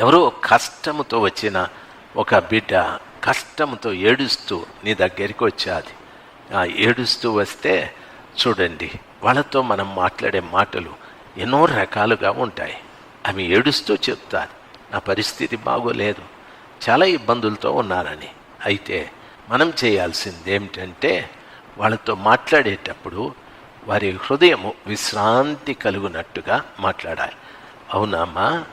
ఎవరో కష్టముతో వచ్చిన ఒక బిడ్డ కష్టముతో ఏడుస్తూ నీ దగ్గరికి వచ్చాది. ఆ ఏడుస్తూ వస్తే చూడండి వాళ్ళతో మనం మాట్లాడే మాటలు ఎన్నో రకాలుగా ఉంటాయి. ఆమె ఏడుస్తూ చెప్తారు నా పరిస్థితి బాగోలేదు చాలా ఇబ్బందులతో ఉన్నానని. అయితే మనం చేయాల్సింది ఏమిటంటే వాళ్ళతో మాట్లాడేటప్పుడు వారి హృదయము విశ్రాంతి కలుగునట్టుగా మాట్లాడాలి. అవునమ్మా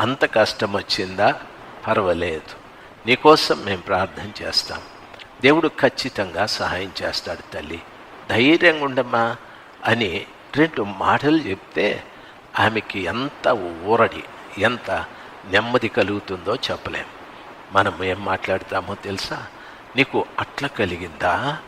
అంత కష్టం వచ్చిందా? పర్వాలేదు. నీకోసం మేము ప్రార్థన చేస్తాం. దేవుడు ఖచ్చితంగా సహాయం చేస్తాడు తల్లి. ధైర్యంగా ఉండమ్మా అని రెండు మాటలు చెప్తే ఆమెకి ఎంత ఊరడి ఎంత నెమ్మది కలుగుతుందో చెప్పలేం. మనం ఏం మాట్లాడతామో తెలుసా? నీకు అట్లా కలిగిందా?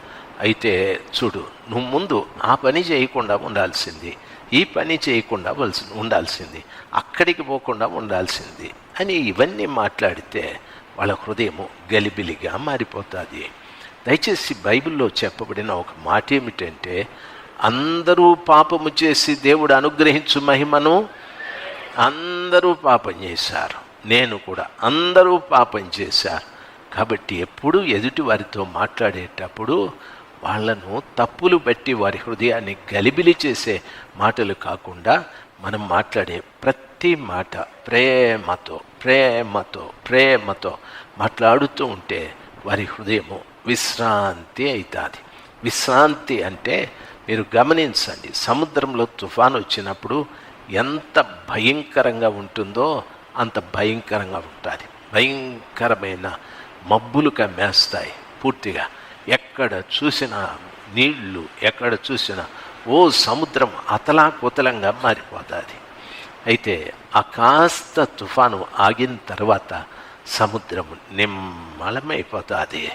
అయితే చూడు నువ్వు ముందు ఆ పని చేయకుండా ఉండాల్సింది. ఈ పని చేయకుండా వలసి ఉండాల్సింది. అక్కడికి పోకుండా ఉండాల్సింది అని ఇవన్నీ మాట్లాడితే వాళ్ళ హృదయము గలిబిలిగా మారిపోతుంది. దయచేసి బైబిల్లో చెప్పబడిన ఒక మాట ఏమిటంటే అందరూ పాపము చేసి దేవుడు అనుగ్రహించు మహిమను అందరూ పాపం చేశారు. నేను కూడా అందరూ పాపం చేశారు కాబట్టి ఎప్పుడు ఎదుటి వారితో మాట్లాడేటప్పుడు వాళ్ళను తప్పులు బట్టి వారి హృదయాన్ని గలిబిలి చేసే మాటలు కాకుండా మనం మాట్లాడే ప్రతి మాట ప్రేమతో ప్రేమతో ప్రేమతో మాట్లాడుతూ ఉంటే వారి హృదయము విశ్రాంతి అవుతుంది విశ్రాంతి అంటే మీరు గమనించండి సముద్రంలో తుఫాను వచ్చినప్పుడు ఎంత భయంకరంగా ఉంటుందో అంత భయంకరంగా ఉంటుంది. భయంకరమైన మబ్బులు కమ్మేస్తాయి పూర్తిగా. ఎక్కడ చూసినా నీళ్ళు ఎక్కడ చూసినా ఓ సముద్రం అతలాకుతలంగా మారిపోతుంది. అయితే ఆ కాస్త తుఫాను ఆగిన తర్వాత సముద్రం నిమ్మలమైపోతుంది.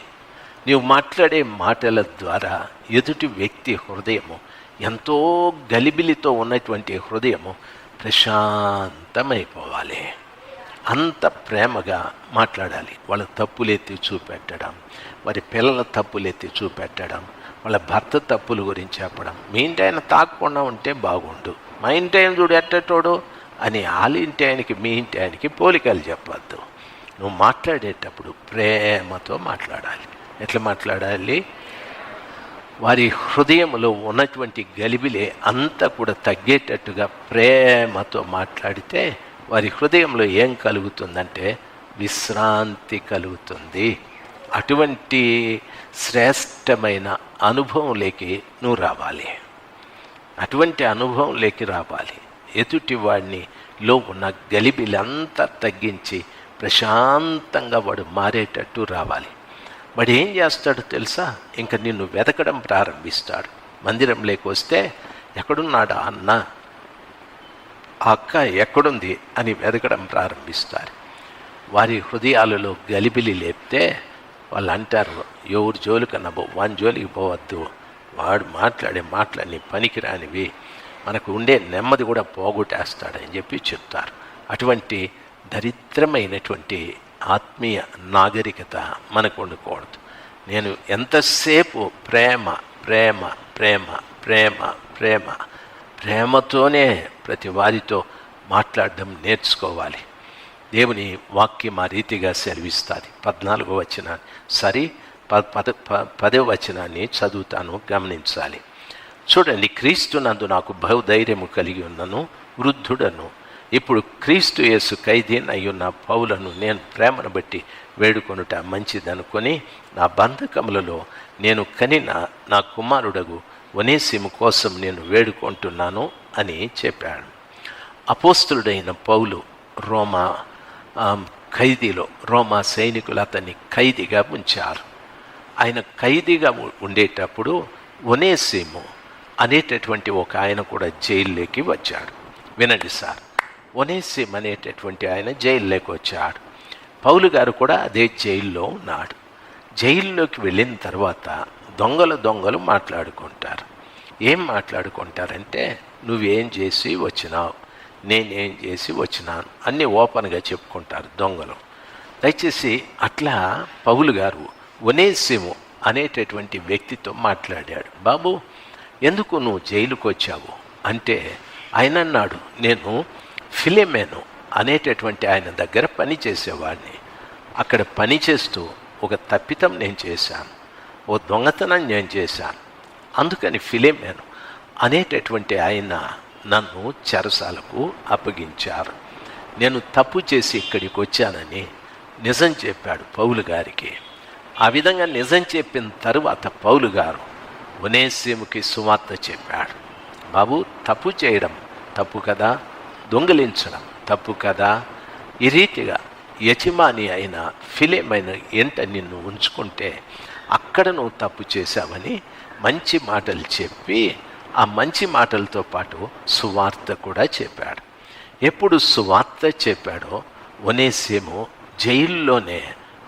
నీవు మాట్లాడే మాటల ద్వారా ఎదుటి వ్యక్తి హృదయము ఎంతో గలిబిలితో ఉన్నటువంటి హృదయము ప్రశాంతమైపోవాలి. అంత ప్రేమగా మాట్లాడాలి. వాళ్ళ తప్పులెత్తి చూపెట్టడం వారి పిల్లల తప్పులెత్తి చూపెట్టడం వాళ్ళ భర్త తప్పుల గురించి చెప్పడం. మీ ఇంటి ఆయన తాకుండా ఉంటే బాగుండు. మా ఇంటి ఆయన చూడు ఎట్టటోడు అని వాళ్ళ ఇంటి ఆయనకి మీ ఇంటి ఆయనకి పోలికలు చెప్పొద్దు. నువ్వు మాట్లాడేటప్పుడు ప్రేమతో మాట్లాడాలి. ఎట్లా మాట్లాడాలి? వారి హృదయంలో ఉన్నటువంటి గలిబిలే అంతా కూడా తగ్గేటట్టుగా ప్రేమతో మాట్లాడితే వారి హృదయంలో ఏం కలుగుతుందంటే విశ్రాంతి కలుగుతుంది. అటువంటి శ్రేష్టమైన అనుభవంలోకి నువ్వు రావాలి. అటువంటి అనుభవంలోకి రావాలి. ఎదుటి వాడిని లో ఉన్న గలిబిలంతా తగ్గించి ప్రశాంతంగా వాడు మారేటట్టు రావాలి. వాడు ఏం చేస్తాడు తెలుసా? ఇంకా నిన్ను వెతకడం ప్రారంభిస్తాడు. మందిరంలోకి వస్తే ఎక్కడున్నాడా అన్న ఆ అక్క ఎక్కడుంది అని వెతకడం ప్రారంభిస్తారు. వారి హృదయాలలో గలిబిలి లేపితే వాళ్ళు అంటారు ఎవరు జోలికన్నా పో వాని జోలికి పోవద్దు. వాడు మాట్లాడే మాటలన్నీ పనికిరానివి. మనకు ఉండే నెమ్మది కూడా పోగొట్టేస్తాడని చెప్పి చెప్తారు. అటువంటి దరిద్రమైనటువంటి ఆత్మీయ నాగరికత మనకు ఉండకూడదు. నేను ఎంతసేపు ప్రేమ ప్రేమ ప్రేమ ప్రేమ ప్రేమ ప్రేమతోనే ప్రతి వారితో మాట్లాడడం నేర్చుకోవాలి. దేవుని వాక్యం ఆ రీతిగా సెలవిస్తుంది. పద్నాలుగో వచన సరి ప పద ప- వచనాన్ని చదువుతాను గమనించాలి. చూడండి క్రీస్తు నందు నాకు బహుధైర్యము కలిగి ఉన్నను వృద్ధుడను. ఇప్పుడు క్రీస్తు యేసు ఖైదీన్ అయ్యున్న పౌలను నేను ప్రేమను బట్టి వేడుకొనుట మంచిదనుకొని నా బంధకములలో నేను కనిన నా కుమారుడగు వనేసిము కోసం నేను వేడుకుంటున్నాను అని చెప్పాడు. అపోస్తుడైన పౌలు రోమా ఖైదీలో రోమా సైనికులు అతన్ని ఖైదీగా ఉంచారు. ఆయన ఖైదీగా ఉండేటప్పుడు ఒనేసిము అనేటటువంటి ఒక ఆయన కూడా జైల్లోకి వచ్చాడు. వినండి సార్ ఒనేసిమ్ అనేటటువంటి ఆయన జైల్లోకి వచ్చాడు. పౌలు గారు కూడా అదే జైల్లో ఉన్నాడు. జైల్లోకి వెళ్ళిన తర్వాత దొంగలు దొంగలు మాట్లాడుకుంటారు. ఏం మాట్లాడుకుంటారంటే నువ్వేం చేసి వచ్చినావు? నేనేం చేసి వచ్చినాను? అన్నీ ఓపెన్గా చెప్పుకుంటారు దొంగలు. దయచేసి అట్లా పౌలు గారు ఒనేసిము అనేటటువంటి వ్యక్తితో మాట్లాడాడు. బాబు ఎందుకు నువ్వు జైలుకు వచ్చావు? అంటే ఆయన అన్నాడు నేను ఫిలిమేను అనేటటువంటి ఆయన దగ్గర పని చేసేవాడిని. అక్కడ పని చేస్తూ ఒక తప్పితం నేను చేశాను. ఓ దొంగతనం నేను చేశాను. అందుకని ఫిలిమేను అనేటటువంటి ఆయన నన్ను చెరసాలకు అప్పగించారు. నేను తప్పు చేసి ఇక్కడికి వచ్చానని నిజం చెప్పాడు పౌలు గారికి. ఆ విధంగా నిజం చెప్పిన తరువాత పౌలు గారు ఉనేసీముకి సువార్త చెప్పాడు. బాబు తప్పు చేయడం తప్పు కదా? దొంగిలించడం తప్పు కదా? ఈ రీతిగా యజమాని అయిన ఫిలేమైన ఎంట నిన్ను ఉంచుకుంటే అక్కడ నువ్వు తప్పు చేశావని మంచి మాటలు చెప్పి ఆ మంచి మాటలతో పాటు సువార్త కూడా చెప్పాడు. ఎప్పుడు సువార్త చెప్పాడో ఒనేసేము జైల్లోనే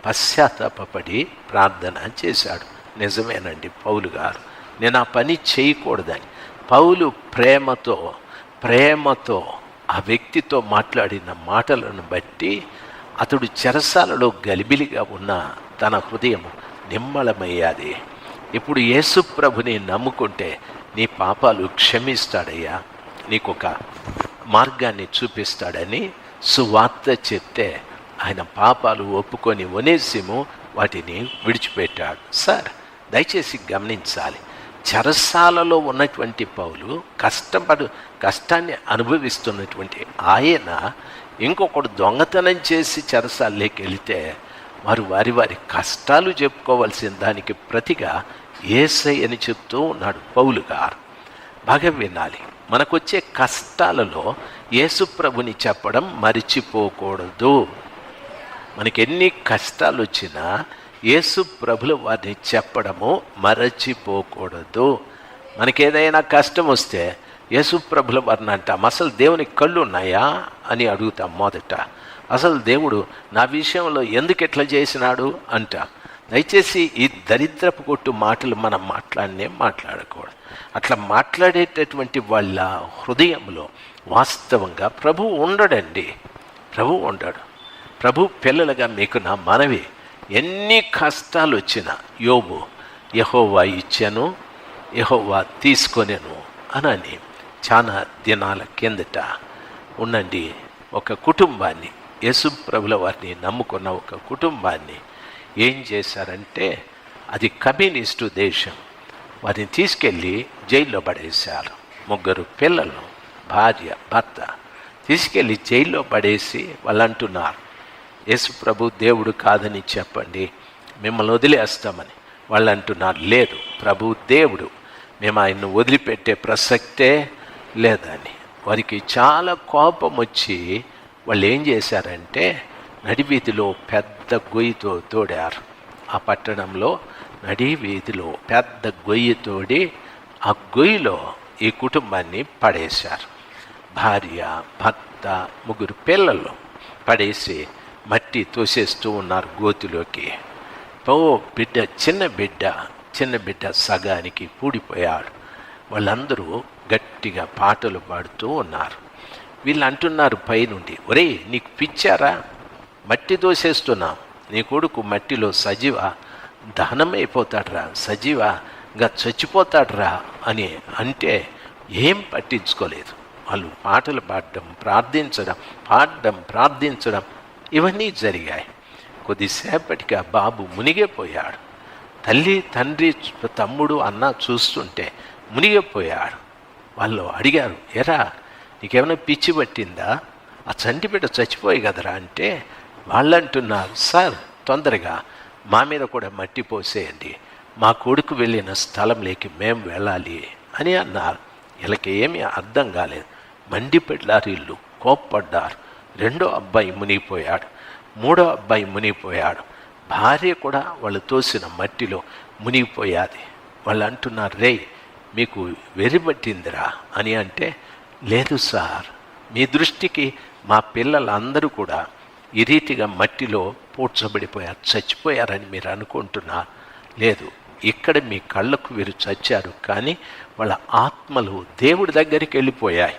పశ్చాత్తాపడి ప్రార్థన చేశాడు. నిజమేనండి పౌలు గారు. నేను ఆ పని చేయకూడదని పౌలు ప్రేమతో ప్రేమతో ఆ వ్యక్తితో మాట్లాడిన మాటలను బట్టి అతడు చెరసాలలో గలిబిలిగా ఉన్న తన హృదయము నిమ్మలమయ్యాది. ఇప్పుడు యేసుప్రభుని నమ్ముకుంటే నీ పాపాలు క్షమిస్తాడయ్యా. నీకొక మార్గాన్ని చూపిస్తాడని సువార్త చెప్తే ఆయన పాపాలు ఒప్పుకొని ఒనేసిము వాటిని విడిచిపెట్టాడు. సార్ దయచేసి గమనించాలి. చెరసాలలో ఉన్నటువంటి పౌలు కష్టపడు కష్టాన్ని అనుభవిస్తున్నటువంటి ఆయన ఇంకొకడు దొంగతనం చేసి చెరసాల్లోకి వెళితే వారు వారి వారి కష్టాలు చెప్పుకోవాల్సిన దానికి ప్రతిగా ఏసై అని చెప్తూ ఉన్నాడు పౌలు గారు. బాగా వినాలి. మనకొచ్చే కష్టాలలో యేసుప్రభుని చెప్పడం మరిచిపోకూడదు. మనకి ఎన్ని కష్టాలు వచ్చినా యేసు ప్రభుల వారిని చెప్పడము మరచిపోకూడదు. మనకి ఏదైనా కష్టం వస్తే యేసుప్రభుల వారిని అంటాం. అసలు దేవునికి కళ్ళు ఉన్నాయా అని అడుగుతాం మొదట. అసలు దేవుడు నా విషయంలో ఎందుకు ఎట్లా చేసినాడు అంట. దయచేసి ఈ దరిద్రపు కొట్టు మాటలు మనం మాట్లాడనే మాట్లాడకూడదు. అట్లా మాట్లాడేటటువంటి వాళ్ళ హృదయంలో వాస్తవంగా ప్రభు ఉండడండి. ప్రభు ఉండడు. ప్రభు పిల్లలుగా మీకు నా మనవి. ఎన్ని కష్టాలు వచ్చినా యోబు యహోవా ఇచ్చాను యహోవా తీసుకొనేను అనని చాలా దినాల కిందట ఉండండి. ఒక కుటుంబాన్ని యేసు ప్రభుల వారిని నమ్ముకున్న ఒక కుటుంబాన్ని ఏం చేశారంటే అది కమ్యూనిస్టు దేశం. వారిని తీసుకెళ్ళి జైల్లో పడేశారు. ముగ్గురు పిల్లలు భార్య భర్త తీసుకెళ్ళి జైల్లో పడేసి వాళ్ళు అంటున్నారు యేసు ప్రభు దేవుడు కాదని చెప్పండి మిమ్మల్ని వదిలేస్తామని. వాళ్ళు అంటున్నారు లేదు ప్రభు దేవుడు మేము ఆయన్ను వదిలిపెట్టే ప్రసక్తే లేదని వారికి చాలా కోపం వచ్చి వాళ్ళు ఏం చేశారంటే నడివీధిలో పెద్ద గొయ్యితో తోడారు. ఆ పట్టణంలో నడివీధిలో పెద్ద గొయ్యి తోడి ఆ గొయ్యిలో ఈ కుటుంబాన్ని పడేశారు. భార్య భర్త ముగ్గురు పిల్లలు పడేసి మట్టి తోసేస్తూ ఉన్నారు గోతిలోకి. ఓ బిడ్డ చిన్న బిడ్డ చిన్న బిడ్డ సగానికి పూడిపోయాడు వాళ్ళందరూ గట్టిగా పాటలు పాడుతూ ఉన్నారు. వీళ్ళు అంటున్నారు పైనుండి ఒరే నీకు పిచ్చారా? మట్టి దోసేస్తున్నాం నీ కొడుకు మట్టిలో సజీవ దహనమైపోతాడ్రా సజీవ ఇంకా చచ్చిపోతాడురా అని అంటే ఏం పట్టించుకోలేదు. వాళ్ళు పాటలు పాడడం ప్రార్థించడం పాడడం ప్రార్థించడం ఇవన్నీ జరిగాయి. కొద్దిసేపటికి ఆ బాబు మునిగిపోయాడు. తల్లి తండ్రి తమ్ముడు అన్న చూస్తుంటే మునిగిపోయాడు. వాళ్ళు అడిగారు ఎరా నీకేమైనా పిచ్చి పట్టిందా? ఆ చంటి బిడ్డ చచ్చిపోయి కదరా అంటే వాళ్ళు అంటున్నారు సార్ తొందరగా మా మీద కూడా మట్టి పోసేయండి. మా కొడుకు వెళ్ళిన స్థలంలోకి మేము వెళ్ళాలి అని అన్నారు. వీళ్ళకి ఏమీ అర్థం కాలేదు. మండిపెడ్లారు ఇల్లు కోప్పడ్డారు. రెండో అబ్బాయి మునిగిపోయాడు. మూడో అబ్బాయి మునిగిపోయాడు. భార్య కూడా వాళ్ళు తోసిన మట్టిలో మునిగిపోయాది. వాళ్ళు అంటున్నారు రే మీకు వెరిబట్టిందిరా అని అంటే లేదు సార్ మీ దృష్టికి మా పిల్లలందరూ కూడా ఈ రీతిగా మట్టిలో పూడ్చబడిపోయారు చచ్చిపోయారని మీరు అనుకుంటున్నారు లేదు ఇక్కడ మీ కళ్ళకు వీరు చచ్చారు కానీ వాళ్ళ ఆత్మలు దేవుడి దగ్గరికి వెళ్ళిపోయాయి.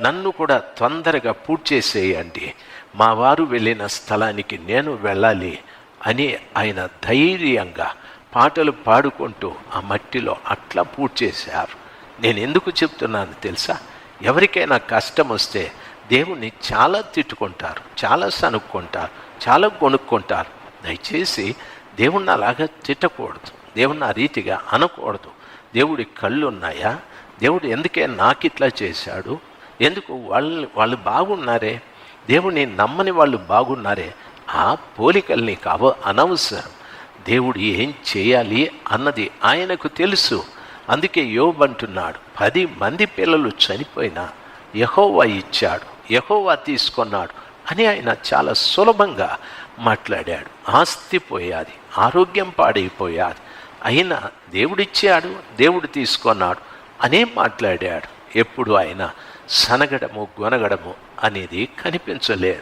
నన్ను కూడా తొందరగా పూడ్చేసేయండి. మా వారు వెళ్ళిన స్థలానికి నేను వెళ్ళాలి అని ఆయన ధైర్యంగా పాటలు పాడుకుంటూ ఆ మట్టిలో అట్లా పూడ్చేశారు. నేను ఎందుకు చెప్తున్నాను తెలుసా? ఎవరికైనా కష్టం వస్తే దేవుణ్ణి చాలా తిట్టుకుంటారు చాలా సనుక్కుంటారు చాలా కొనుక్కుంటారు దయచేసి దేవుణ్ణి అలాగా తిట్టకూడదు దేవుణ్ణి ఆ రీతిగా అనకూడదు. దేవుడి కళ్ళు ఉన్నాయా దేవుడు ఎందుకే నాకు ఇట్లా చేశాడు? ఎందుకు వాళ్ళు వాళ్ళు బాగున్నారే? దేవుణ్ణి నమ్మని వాళ్ళు బాగున్నారే? ఆ పోలికలు నీకు అవ అనవసరం. దేవుడు ఏం చేయాలి అన్నది ఆయనకు తెలుసు. అందుకే యోబ్ అంటున్నాడు పది మంది పిల్లలు చనిపోయినా యహోవా ఇచ్చాడు యహోవా తీసుకున్నాడు అని ఆయన చాలా సులభంగా మాట్లాడాడు. ఆస్తి పోయాది ఆరోగ్యం పాడైపోయాది. అయినా దేవుడిచ్చాడు దేవుడు తీసుకున్నాడు అనే మాట్లాడాడు. ఎప్పుడు ఆయన సనగడము గొనగడము అనేది కనిపించలేదు.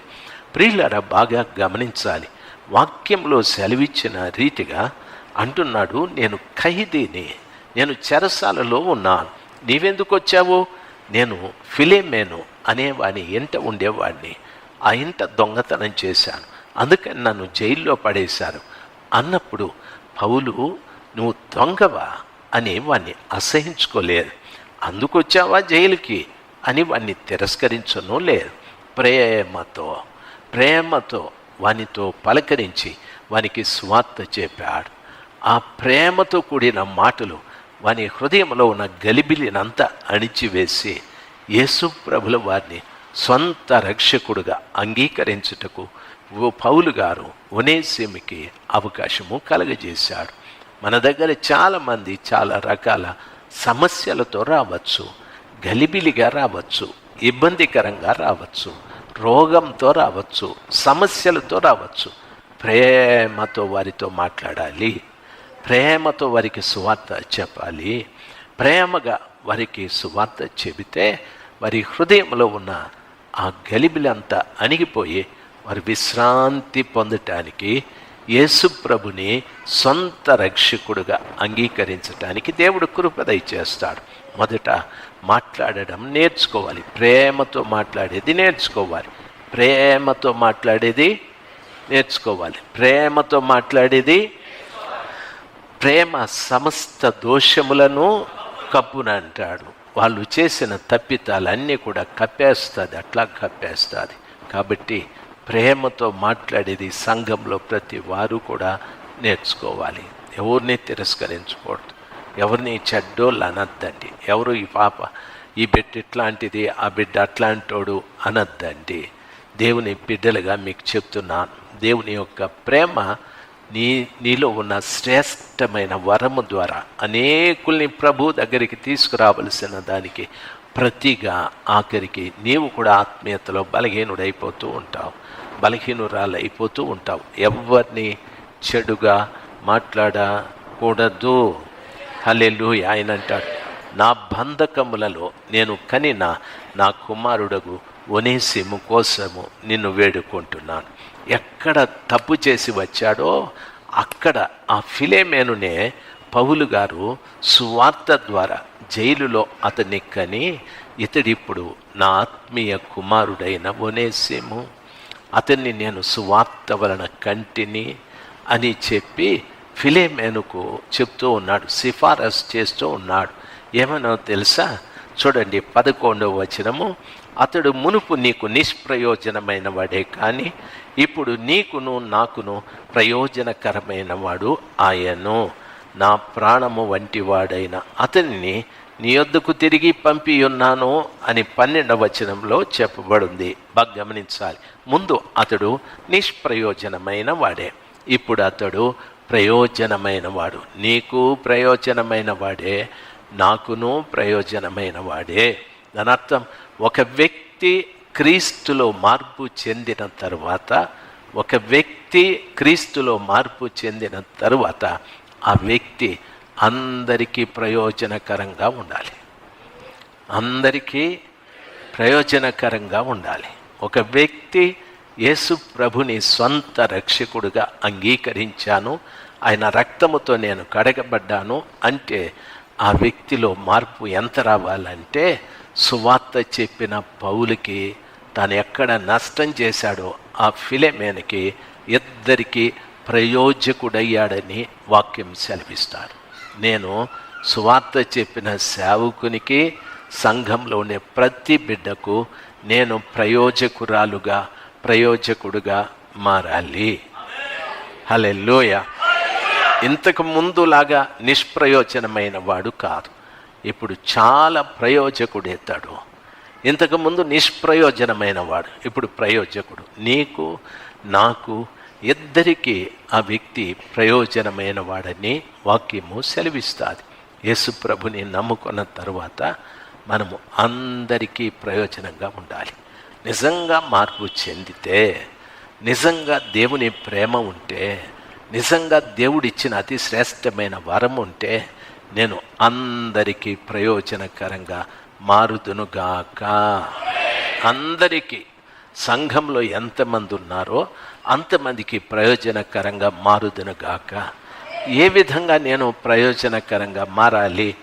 ప్రియులరా బాగా గమనించాలి. వాక్యంలో సెలవిచ్చిన రీతిగా అంటున్నాడు నేను ఖైదీని నేను చెరసాలలో ఉన్నాను. నీవెందుకు వచ్చావు? నేను ఫిలేమేను అనేవాడిని ఇంట ఉండేవాడిని. ఆ ఇంట దొంగతనం చేశాను. అందుకని నన్ను జైల్లో పడేశారు. అన్నప్పుడు పౌలు నువ్వు దొంగవా? అని వాణ్ణి అసహించుకోలేదు. అందుకొచ్చావా జైలుకి? అని వాణ్ణి తిరస్కరించను లేదు. ప్రేమతో ప్రేమతో వానితో పలకరించి వానికి స్వార్థ చెప్పాడు. ఆ ప్రేమతో కూడిన మాటలు వాని హృదయంలో ఉన్న గలిబిలినంతా అణిచివేసి యేసు ప్రభుల వారిని సొంత రక్షకుడుగా అంగీకరించుటకు ఓ పౌలు గారు ఒనేసిమికి అవకాశము కలగజేశాడు. మన దగ్గర చాలామంది చాలా రకాల సమస్యలతో రావచ్చు గలిబిలిగా రావచ్చు ఇబ్బందికరంగా రావచ్చు. రోగంతో రావచ్చు సమస్యలతో రావచ్చు ప్రేమతో వారితో మాట్లాడాలి. ప్రేమతో వారికి సువార్త చెప్పాలి. ప్రేమగా వారికి సువార్త చెబితే వారి హృదయంలో ఉన్న ఆ గలిబిలంతా అణిగిపోయి వారి విశ్రాంతి పొందటానికి యేసు ప్రభుని సొంత రక్షకుడుగా అంగీకరించటానికి దేవుడు కృపదయ చేస్తాడు మొదట మాట్లాడడం నేర్చుకోవాలి. ప్రేమతో మాట్లాడేది నేర్చుకోవాలి. ప్రేమతో మాట్లాడేది నేర్చుకోవాలి. ప్రేమతో మాట్లాడేది ప్రేమ సమస్త దోషములను కప్పున అంటాడు. వాళ్ళు చేసిన తప్పితాలన్నీ కూడా కప్పేస్తుంది అట్లా కప్పేస్తుంది. కాబట్టి ప్రేమతో మాట్లాడేది సంఘంలో ప్రతి వారు కూడా నేర్చుకోవాలి. ఎవరిని తిరస్కరించకూడదు. ఎవరిని చెడ్డోళ్ళు అనద్దండి ఎవరు ఈ పాప ఈ బిడ్డ ఇట్లాంటిది ఆ బిడ్డ అట్లాంటోడు అనద్దండి. దేవుని బిడ్డలుగా మీకు చెప్తున్నాను. దేవుని యొక్క ప్రేమ నీ నీలో ఉన్న శ్రేష్టమైన వరము ద్వారా అనేకుల్ని ప్రభు దగ్గరికి తీసుకురావలసిన దానికి ప్రతిగా ఆఖరికి నీవు కూడా ఆత్మీయతలో బలహీనుడైపోతూ ఉంటావు. బలహీనురాలు అయిపోతూ ఉంటావు. ఎవరిని చెడుగా మాట్లాడకూడదు. హలెలు ఆయన అంటాడు నా బంధకములలో నేను కనిన నా కుమారుడగు ఒనేసిము కోసము నిన్ను వేడుకుంటున్నాను. ఎక్కడ తప్పు చేసి వచ్చాడో అక్కడ ఆ ఫిలేమేనునే పౌలు గారు సువార్త ద్వారా జైలులో అతన్ని కని ఇతడిప్పుడు నా ఆత్మీయ కుమారుడైన ఒనేసిము అతన్ని నేను సువార్త వలన కంటిని అని చెప్పి ఫిలేమేనుకు చెప్తూ ఉన్నాడు సిఫారసు చేస్తూ ఉన్నాడు. ఏమనో తెలుసా? చూడండి పదకొండవ వచనము. అతడు మునుపు నీకు నిష్ప్రయోజనమైన వాడే కానీ ఇప్పుడు నీకును నాకును ప్రయోజనకరమైన వాడు ఆయను. నా ప్రాణము వంటి వాడైన అతనిని నీ వద్దకు తిరిగి పంపి ఉన్నాను అని పన్నెండవ వచనంలో చెప్పబడింది. బాగా గమనించాలి. ముందు అతడు నిష్ప్రయోజనమైన వాడే ఇప్పుడు అతడు ప్రయోజనమైన వాడు నీకు ప్రయోజనమైన వాడే నాకును ప్రయోజనమైన వాడే దాని అర్థం ఒక వ్యక్తి క్రీస్తులో మార్పు చెందిన తరువాత ఒక వ్యక్తి క్రీస్తులో మార్పు చెందిన తరువాత ఆ వ్యక్తి అందరికీ ప్రయోజనకరంగా ఉండాలి. అందరికీ ప్రయోజనకరంగా ఉండాలి. ఒక వ్యక్తి యేసు ప్రభుని సొంత రక్షకుడుగా అంగీకరించాను. ఆయన రక్తముతో నేను కడగబడ్డాను. అంటే ఆ వ్యక్తిలో మార్పు ఎంత రావాలంటే సువార్త చెప్పిన పౌలకి తాను ఎక్కడ నష్టం చేశాడో ఆ ఫిలెమేనకి ఇద్దరికి ప్రయోజకుడయ్యాడని వాక్యం సెలవిస్తాడు నేను సువార్త చెప్పిన సేవకునికి సంఘంలోనే ప్రతి బిడ్డకు నేను ప్రయోజకురాలుగా ప్రయోజకుడుగా మారాలి. హలెల్లోయ. ఇంతకు ముందులాగా నిష్ప్రయోజనమైన వాడు కాదు. ఇప్పుడు చాలా ప్రయోజకుడెత్తాడు. ఇంతకు ముందు నిష్ప్రయోజనమైన వాడు ఇప్పుడు ప్రయోజకుడు. నీకు నాకు ఇద్దరికీ ఆ వ్యక్తి ప్రయోజనమైన వాడని వాక్యము సెలవిస్తుంది. యేసు ప్రభుని నమ్ముకున్న తర్వాత మనము అందరికీ ప్రయోజనంగా ఉండాలి. నిజంగా మార్పు చెందితే నిజంగా దేవుని ప్రేమ ఉంటే నిజంగా దేవుడిచ్చిన అతి శ్రేష్టమైన వరం ఉంటే నేను అందరికీ ప్రయోజనకరంగా మారుదునుగాక అందరికీ సంఘంలో ఎంతమంది ఉన్నారో అంతమందికి ప్రయోజనకరంగా మారుదునుగాక ఏ విధంగా నేను ప్రయోజనకరంగా మారాలి?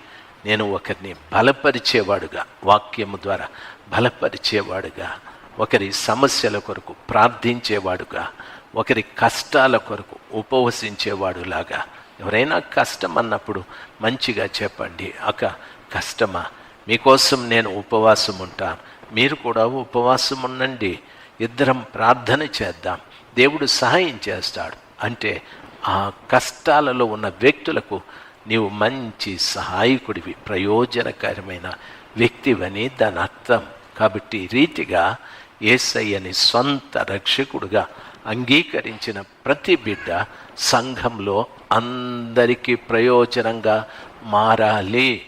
నేను ఒకరిని బలపరిచేవాడుగా వాక్యము ద్వారా బలపరిచేవాడుగా. ఒకరి సమస్యల కొరకు ప్రార్థించేవాడుగా ఒకరి కష్టాల కొరకు ఉపవసించేవాడులాగా. ఎవరైనా కష్టం అన్నప్పుడు మంచిగా చెప్పండి అక్క కష్టమా? మీకోసం నేను ఉపవాసం ఉంటాను మీరు కూడా ఉపవాసం ఉండండి ఇద్దరం ప్రార్థన చేద్దాం. దేవుడు సహాయం చేస్తాడు. అంటే ఆ కష్టాలలో ఉన్న వ్యక్తులకు నీవు మంచి సహాయకుడివి ప్రయోజనకరమైన వ్యక్తివని దాని అర్థం కాబట్టి ఈ రీతిగా ఏసయ్యని సొంత రక్షకుడుగా అంగీకరించిన ప్రతి బిడ్డ సంఘంలో అందరికీ ప్రయోజనంగా మారాలి.